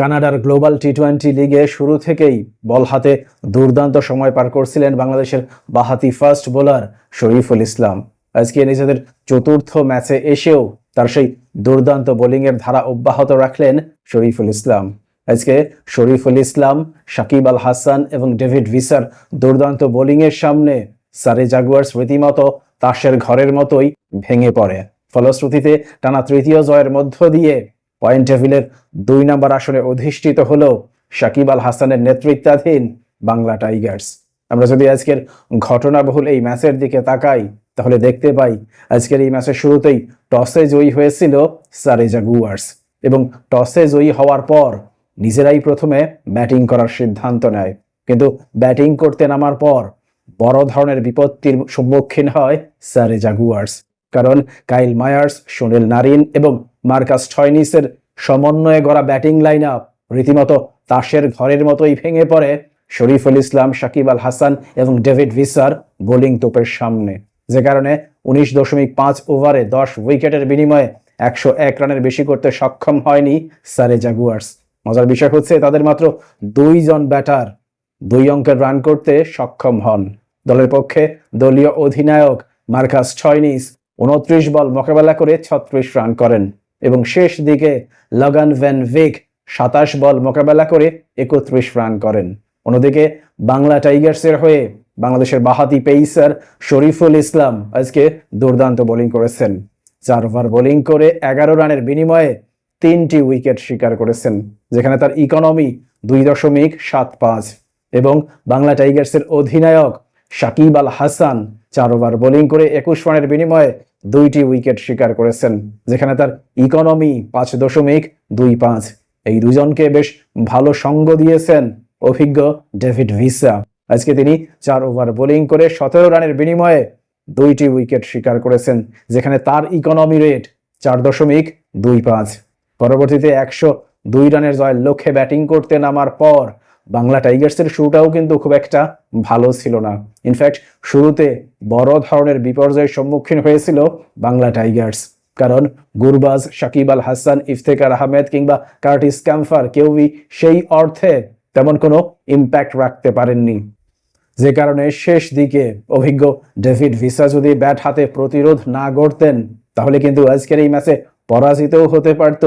কানাডার global T twenty লিগে শুরু থেকেই বল হাতে দুর্দান্ত সময় পার করছিলেন বাংলাদেশের বাহাতি ফার্স্ট বোলার শরীফুল ইসলাম। আজকে নিজেদের চতুর্থ ম্যাচে এসেও তার সেই দুর্দান্ত বোলিংয়ের ধারা অব্যাহত রাখলেন শরীফুল ইসলাম। আজকে শরীফুল ইসলাম, সাকিব আল হাসান এবং ডেভিড ভিসার দুর্দান্ত বোলিংয়ের সামনে সারে জাগুয়ার্স রীতিমতো তাসের ঘরের মতোই ভেঙে পড়ে। ফলশ্রুতিতে টানা তৃতীয় জয়ের মধ্য দিয়ে পয়েন্ট টেবিলের দুই নম্বর আসনে অধিষ্ঠিত হল সাকিব আল হাসানের নেতৃত্বাধীন বাংলা টাইগার্স। আমরা যদি আজকের ঘটনাবহুল এই ম্যাচের দিকে তাকাই, তাহলে দেখতে পাই আজকের এই ম্যাচের শুরুতেই টসে জয়ী হয়েছিল সারে জাগুয়ার্স এবং টসে জয়ী হওয়ার পর নিজেরাই প্রথমে ব্যাটিং করার সিদ্ধান্ত নেয়। কিন্তু ব্যাটিং করতে নামার পর বড় ধরনের বিপত্তির সম্মুখীন হয় সারে জাগুয়ার্স কারণ কাইল মায়ার্স, সুনীল নারিন এবং মার্কাস ছয়নিসের সমন্বয়ে গড়া ব্যাটিং লাইন আপ রীতিমতো তাসের ঘরের মতোই ভেঙে পড়ে শরীফুল ইসলাম, সাকিব আল হাসান এবং ডেভিড ভিসার বোলিং তোপের সামনে। যে কারণে উনিশ দশমিক পাঁচ ওভারে দশ উইকেটের বিনিময়ে একশো এক রানের বেশি করতে সক্ষম হয়নি সারে জাগুয়ার্স। মজার বিষয় হচ্ছে তাদের মাত্র দুইজন ব্যাটার দুই অঙ্কের রান করতে সক্ষম হন। দলের পক্ষে দলীয় অধিনায়ক মার্কাস ছয়নিস উনত্রিশ বল মোকাবেলা করে ছত্রিশ রান করেন। এবং শেষ দিকে লগান ভ্যান ভিক সাতাশ বল মোকাবেলা করে একত্রিশ রান করেন। অন্যদিকে বাংলা টাইগার্সের হয়ে বাংলাদেশের বাহাতি পেইসার শরীফুল ইসলাম আজকে দুর্দান্ত বোলিং করেছেন। চার ওভার বোলিং করে এগারো রানের বিনিময়ে তিনটি উইকেট শিকার করেছেন, যেখানে তার ইকোনমি দুই দশমিক সাত পাঁচ। এবং বাংলা টাইগার্সের অধিনায়ক সাকিব আল হাসান চার ওভার বোলিং করে একুশ রানের বিনিময়ে দুইটি উইকেট শিকার করেছেন, যেখানে তার ইকোনমি পাঁচ দশমিক দুই পাঁচ। এই দুজনকে বেশ ভালো সঙ্গ দিয়েছেন অভিজ্ঞ ডেভিড ভিসা। আজকে তিনি চার ওভার বোলিং করে সতেরো রানের বিনিময়ে দুইটি উইকেট শিকার করেছেন, যেখানে তার ইকোনমি রেট চার দশমিক দুই পাঁচ। পরবর্তীতে একশো দুই রানের জয়ের লক্ষ্যে ব্যাটিং করতে নামার পর বাংলা টাইগার্সের শুরুটাও কিন্তু খুব একটা ভালো ছিল না। ইনফ্যাক্ট শুরুতে বড় ধরনের বিপর্যয়ের সম্মুখীন হয়েছিল বাংলা টাইগার্স। কারণ গুরবাজ, সাকিব আল হাসান ইফতেকার আহমেদ কিংবা কার্টিস ক্যাম্ফার কেউই সেই অর্থে তেমন কোনো ইম্প্যাক্ট রাখতে পারেননি। যে কারণে শেষ দিকে অভিজ্ঞ ডেভিড ভিসা যদি ব্যাট হাতে প্রতিরোধ না গড়তেন, তাহলে কিন্তু আজকের এই ম্যাচে পরাজিতও হতে পারত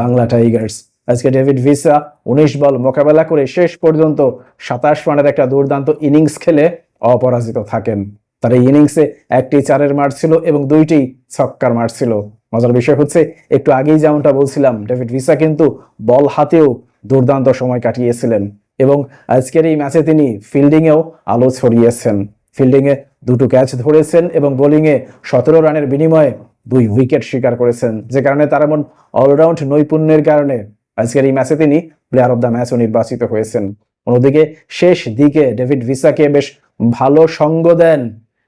বাংলা টাইগার্স। আজকে ডেভিড ভিসা উনিশ বল মোকাবেলা করে শেষ পর্যন্ত সাতাশ রানের একটা দুর্দান্ত ইনিংস খেলে অপরাজিত থাকেন। তার এই ইনিংসে একটি চারের মার ছিল এবং দুইটি ছক্কার মার ছিল। মজার বিষয় হচ্ছে, একটু আগেই যেমনটা বলছিলাম, ডেভিড ভিসা কিন্তু বল হাতেও দুর্দান্ত সময় কাটিয়েছিলেন এবং আজকের এই ম্যাচে তিনি ফিল্ডিংয়েও আলো ছড়িয়েছেন। ফিল্ডিংয়ে দুটো ক্যাচ ধরেছেন এবং বোলিংয়ে সতেরো রানের বিনিময়ে দুই উইকেট শিকার করেছেন। যে কারণে তার এমন অলরাউন্ড নৈপুণ্যের কারণে আজকের এই ম্যাচে তিনি প্লেয়ার অব দ্য ম্যাচও নির্বাচিত হয়েছেন। অন্যদিকে শেষ দিকে ডেভিড ভিসাকে বেশ ভালো সঙ্গ দেন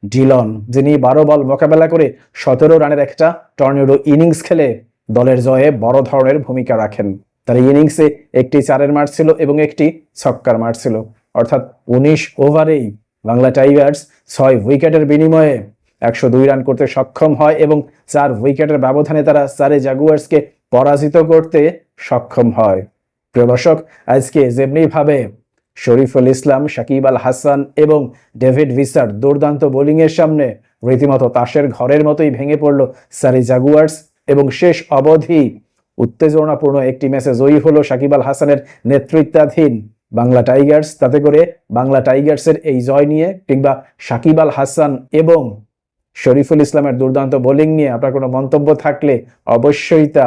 ডিলন, যিনি বারো বল মোকাবেলা করে সতেরো রানের একটা টর্নেডো ইনিংস খেলে দলের জয়ে বড় ধরনের ভূমিকা রাখেন। তার ইনিংসে একটি চারের মার ছিল এবং একটি ছক্কার মার ছিল। অর্থাৎ উনিশ ওভারেই বাংলা টাইগার্স ছয় উইকেটের বিনিময়ে একশো দুই রান করতে সক্ষম হয় এবং চার উইকেটের ব্যবধানে তারা সারে জাগুয়ার্সকে পরাজিত করতে সক্ষম হয়। প্রিয় দর্শক, আজকে যেমনিভাবে শরীফুল ইসলাম, সাকিব আল হাসান এবং ডেভিড ভিসার দুর্দান্ত বোলিংয়ের সামনে রীতিমতো তাসের ঘরের মতোই ভেঙে পড়ল সারি জাগুয়ার্স এবং শেষ অবধি উত্তেজনাপূর্ণ একটি ম্যাচে জয়ী হলো সাকিব আল হাসানের নেতৃত্বাধীন বাংলা টাইগার্স। তাতে করে বাংলা টাইগার্সের এই জয় নিয়ে কিংবা সাকিব আল হাসান এবং শরীফুল ইসলামের দুর্দান্ত বোলিং নিয়ে আপনার কোনো মন্তব্য থাকলে অবশ্যই তা